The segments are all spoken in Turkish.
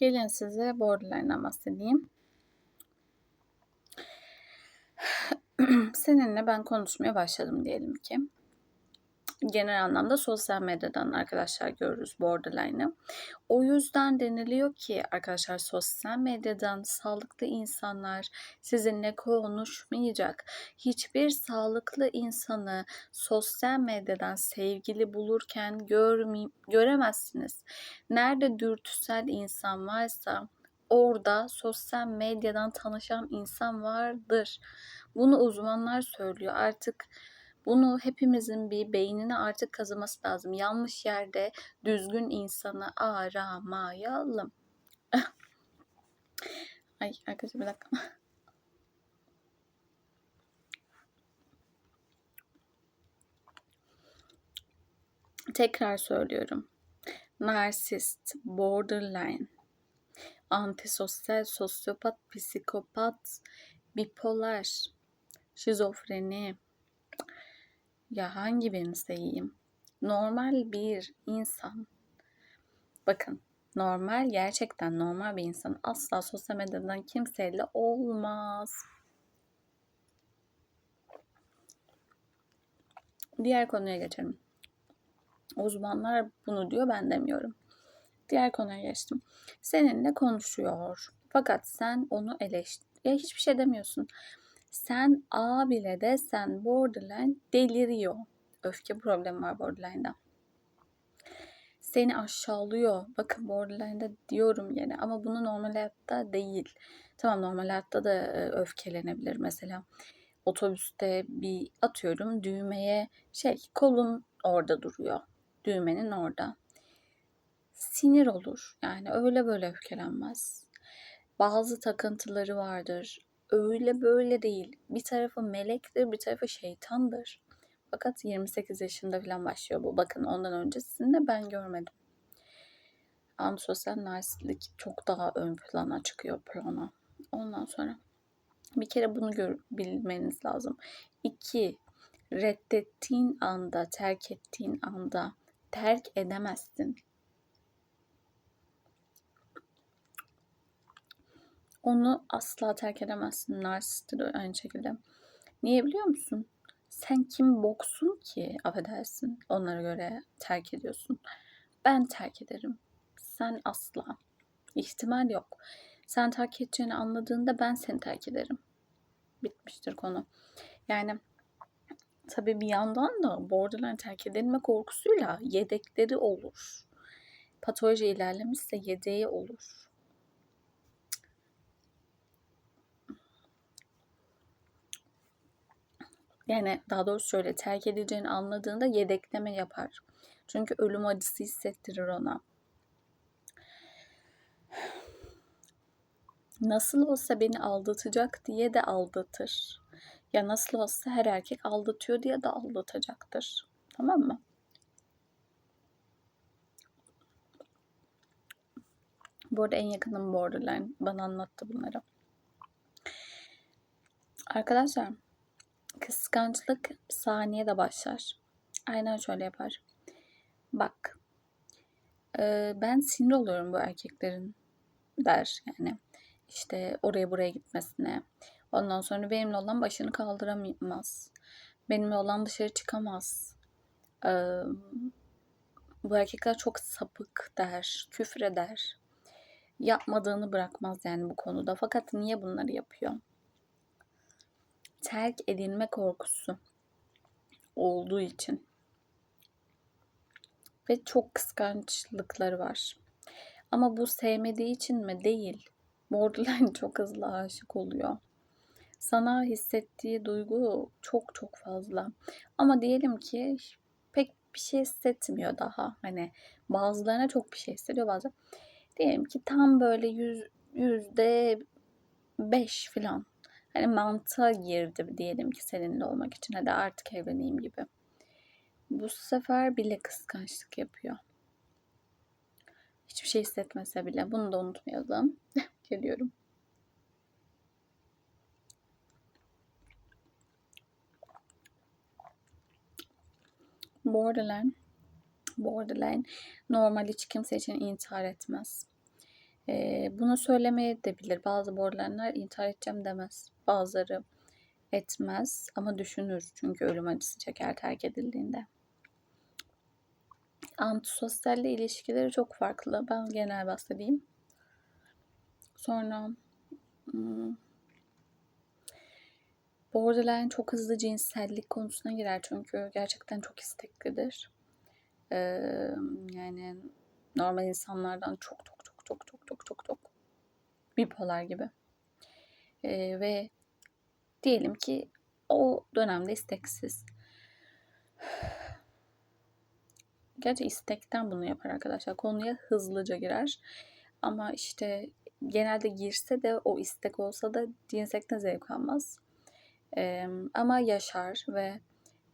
Gelin size borderline'dan bahsedeyim. Seninle ben konuşmaya başladım diyelim ki. Genel anlamda sosyal medyadan arkadaşlar görürüz borderline'ı. O yüzden deniliyor ki arkadaşlar sosyal medyadan sağlıklı insanlar sizinle konuşmayacak. Hiçbir sağlıklı insanı sosyal medyadan sevgili bulurken görmey- göremezsiniz. Nerede dürtüsel insan varsa orada sosyal medyadan tanışan insan vardır. Bunu uzmanlar söylüyor. Artık bunu hepimizin bir beynine artık kazıması lazım. Yanlış yerde düzgün insanı aramayalım. Ay arkadaşlar bir dakika. Tekrar söylüyorum. Narsist, borderline, antisosyal, sosyopat, psikopat, bipolar, şizofreni. Ya hangi birini sayayım? Normal bir insan. Bakın normal gerçekten normal bir insan asla sosyal medyadan kimseyle olmaz. Diğer konuya geçelim. Uzmanlar bunu diyor ben demiyorum. Diğer konuya geçtim. Seninle konuşuyor. Fakat sen onu eleştir. Ya hiçbir şey demiyorsun. Sen A bile desen borderline deliriyor. Öfke problemi var borderline'da. Seni aşağılıyor. Bakın borderline'da diyorum yine ama bunu normal hayatta değil. Tamam normal hayatta da e, öfkelenebilir. Mesela otobüste bir atıyorum düğmeye şey kolun orada duruyor. Düğmenin orada. Sinir olur. Yani öyle böyle öfkelenmez. Bazı takıntıları vardır öyle böyle değil. Bir tarafı melektir, bir tarafı şeytandır. Fakat 28 yaşında falan başlıyor bu. Bakın ondan öncesinde ben görmedim. Antisosyal narsistlik çok daha ön plana çıkıyor plana. Ondan sonra bir kere bunu gör, bilmeniz lazım. İki, reddettiğin anda, terk ettiğin anda terk edemezsin. Onu asla terk edemezsin. Narsist de aynı şekilde. Niye biliyor musun? Sen kim boksun ki affedersin onlara göre terk ediyorsun. Ben terk ederim. Sen asla. İhtimal yok. Sen terk edeceğini anladığında ben seni terk ederim. Bitmiştir konu. Yani tabii bir yandan da borderline terk edilme korkusuyla yedekleri olur. Patoloji ilerlemişse yedeği olur. Yani daha doğrusu şöyle terk edeceğini anladığında yedekleme yapar. Çünkü ölüm acısı hissettirir ona. Nasıl olsa beni aldatacak diye de aldatır. Ya nasıl olsa her erkek aldatıyor diye de aldatacaktır. Tamam mı? Bu arada en yakınım borderline. Bana anlattı bunları. Arkadaşlar Kıskançlık saniyede başlar. Aynen şöyle yapar. Bak. E, ben sinir oluyorum bu erkeklerin der yani. İşte oraya buraya gitmesine. Ondan sonra benimle olan başını kaldıramaz. Benimle olan dışarı çıkamaz. Ee, bu erkekler çok sapık der, küfreder. Yapmadığını bırakmaz yani bu konuda. Fakat niye bunları yapıyor? Terk edilme korkusu olduğu için ve çok kıskançlıkları var. Ama bu sevmediği için mi? Değil. Borderline çok hızlı aşık oluyor. Sana hissettiği duygu çok çok fazla. Ama diyelim ki pek bir şey hissetmiyor daha. Hani bazılarına çok bir şey hissediyor bazı. Diyelim ki tam böyle yüz, yüzde beş falan hani mantığa girdi diyelim ki seninle olmak için. Hadi artık evleneyim gibi. Bu sefer bile kıskançlık yapıyor. Hiçbir şey hissetmese bile. Bunu da unutmayalım. Geliyorum. Borderline borderline normal hiç kimse için intihar etmez. E, bunu söylemeye de bilir. Bazı borderline'lar intihar edeceğim demez. Bazıları etmez ama düşünür çünkü ölüm acısı çeker terk edildiğinde. Antisosyalle ilişkileri çok farklı. Ben genel bahsedeyim. Sonra hmm, borderline çok hızlı cinsellik konusuna girer çünkü gerçekten çok isteklidir. Ee, yani normal insanlardan çok çok çok çok çok çok çok bipolar gibi. Ee, ve diyelim ki o dönemde isteksiz. Gerçi istekten bunu yapar arkadaşlar. Konuya hızlıca girer. Ama işte genelde girse de o istek olsa da cinsellikten zevk almaz. Ee, ama yaşar ve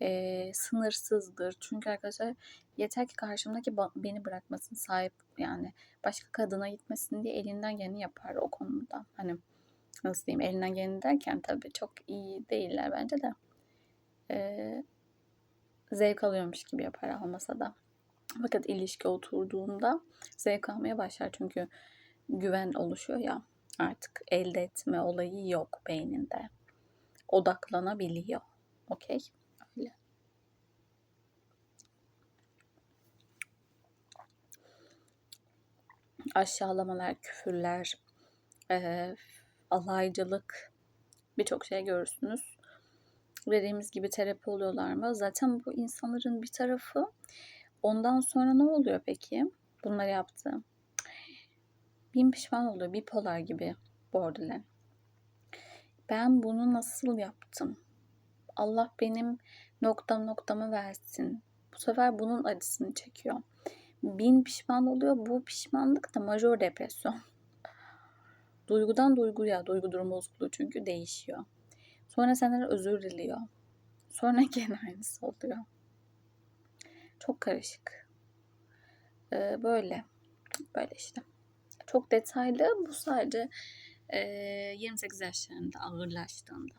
e, sınırsızdır. Çünkü arkadaşlar yeter ki karşımdaki beni bırakmasın sahip yani başka kadına gitmesin diye elinden geleni yapar o konuda. Hani nasıl diyeyim elinden geleni derken tabii çok iyi değiller bence de. Ee, zevk alıyormuş gibi yapar almasa da. Fakat ilişki oturduğunda zevk almaya başlar çünkü güven oluşuyor ya artık elde etme olayı yok beyninde. Odaklanabiliyor. Okey? Öyle. Aşağılamalar, küfürler, e, alaycılık birçok şey görürsünüz. Dediğimiz gibi terapi oluyorlar mı? Zaten bu insanların bir tarafı ondan sonra ne oluyor peki? Bunları yaptı. Bin pişman oluyor. Bipolar gibi borderline. Ben bunu nasıl yaptım? Allah benim noktam noktamı versin. Bu sefer bunun acısını çekiyor. Bin pişman oluyor. Bu pişmanlık da majör depresyon. Duygudan duyguya, duygu durum bozukluğu çünkü değişiyor. Sonra senden özür diliyor. Sonra gene aynısı oluyor. Çok karışık. Ee, böyle. Böyle işte. Çok detaylı. Bu sadece e, 28 yaşlarında ağırlaştığında.